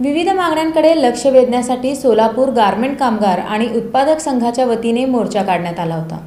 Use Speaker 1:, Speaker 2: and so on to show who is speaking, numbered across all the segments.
Speaker 1: विविध मागण्यांकडे लक्ष वेधण्यासाठी सोलापूर गारमेंट कामगार आणि उत्पादक संघाच्या वतीने मोर्चा काढण्यात आला होता.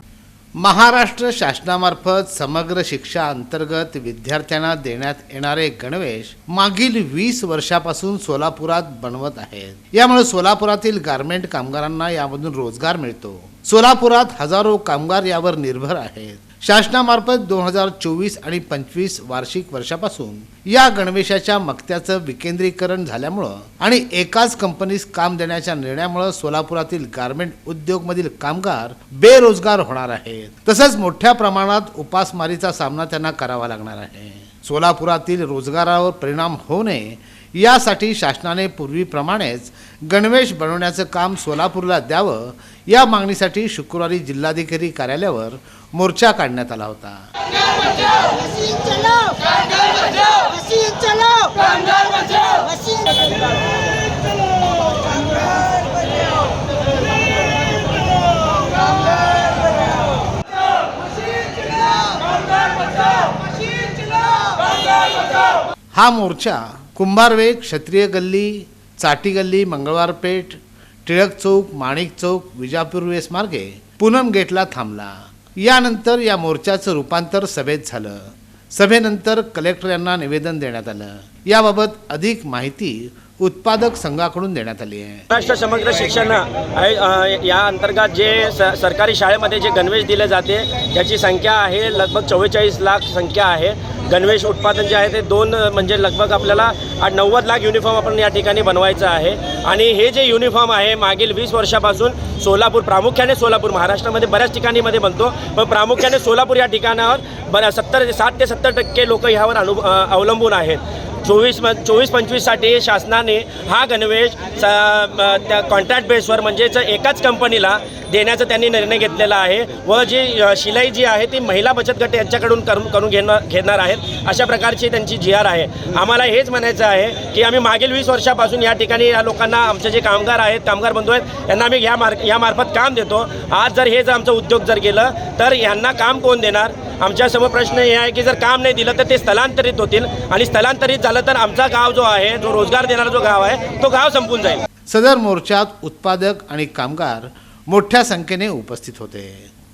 Speaker 2: महाराष्ट्र शासनामार्फत समग्र शिक्षा अंतर्गत विद्यार्थ्यांना देण्यात येणारे गणवेश मागील वीस वर्षापासून सोलापुरात बनवत आहेत. यामुळे सोलापुरातील गारमेंट कामगारांना यामधून रोजगार मिळतो. सोलापुरात हजारो कामगार यावर निर्भर आहेत. शासनामार्फत दोन हजार चोवीस आणि पंचवीस वार्षिक वर्षापासून या गणवेशाच्या मक्त्याचं विकेंद्रीकरण झाल्यामुळं आणि एकाच कंपनीस काम देण्याच्या निर्णयामुळं सोलापुरातील गारमेंट उद्योगमधील कामगार बेरोजगार होणार आहेत. तसंच मोठ्या प्रमाणात उपासमारीचा सामना त्यांना करावा लागणार आहे. सोलापुरातील रोजगारावर परिणाम होऊ नये यासाठी शासनाने पूर्वीप्रमाणेच गणवेश बनवण्याचं काम सोलापूरला द्यावं या मागणीसाठी शुक्रवारी जिल्हाधिकारी कार्यालयावर मोर्चा काढण्यात आला होता. हा मोर्चा कुंभारवेग क्षत्रिय गल्ली चाटी गल्ली मंगळवार पेठ टिळक चौक माणिक चौक विजापूर वेसमार्गे पूनम गेटला थांबला. यानंतर या मोर्चाचं रूपांतर सभेत झालं. सभेनंतर कलेक्टर यांना निवेदन देण्यात आलं. याबाबत अधिक माहिती उत्पादक संघाकडून देण्यात आली आहे.
Speaker 3: महाराष्ट्र समग्र शिक्षण या अंतर्गत जे स सरकारी शाळेमध्ये जे गणवेश दिले जाते त्याची संख्या आहे लगभग चव्वेचाळीस लाख संख्या आहे. गणवेश उत्पादन जे आहे ते दोन म्हणजे लगभग आपल्याला आठ- नव्वद लाख युनिफॉर्म आपण या ठिकाणी बनवायचं आहे. आणि हे जे युनिफॉर्म आहे मागील वीस वर्षापासून सोलापूर प्रामुख्याने सोलापूर महाराष्ट्रामध्ये बऱ्याच ठिकाणी मध्ये बनतो. पण प्रामुख्याने सोलापूर या ठिकाणावर बर सत्तर साठ ते सत्तर टक्के लोक ह्यावर अनु अवलंबून आहेत. चोवीस म चोवीस पंचवीससाठी शासनाने हा गणवेश स त्या कॉन्ट्रॅक्ट बेसवर म्हणजेच एकाच कंपनीला देण्याचा त्यांनी निर्णय घेतलेला आहे. व जी शिलाई जी आहे ती महिला बचत गट यांच्याकडून करून करून घेणार घेणार आहेत. अशा प्रकारची त्यांची जी आर आहे. आम्हाला हेच म्हणायचं आहे की आम्ही मागील वीस वर्षापासून या ठिकाणी या लोकांना आमचे जे कामगार आहेत कामगार बंधू आहेत यांना आम्ही या मार्ग यामार्फत काम देतो. आज जर हे जर आमचं उद्योग जर गेलं तर यांना काम कोण देणार? आमच्यासमोर प्रश्न हे आहे की जर काम नाही दिलं तर ते स्थलांतरित होतील. आणि स्थलांतरित झालं तर आमचा गाव जो आहे जो रोजगार देणारा जो गाव आहे तो गाव संपून जाईल.
Speaker 2: सदर मोर्चात उत्पादक आणि कामगार मोठ्या संख्येने उपस्थित होते.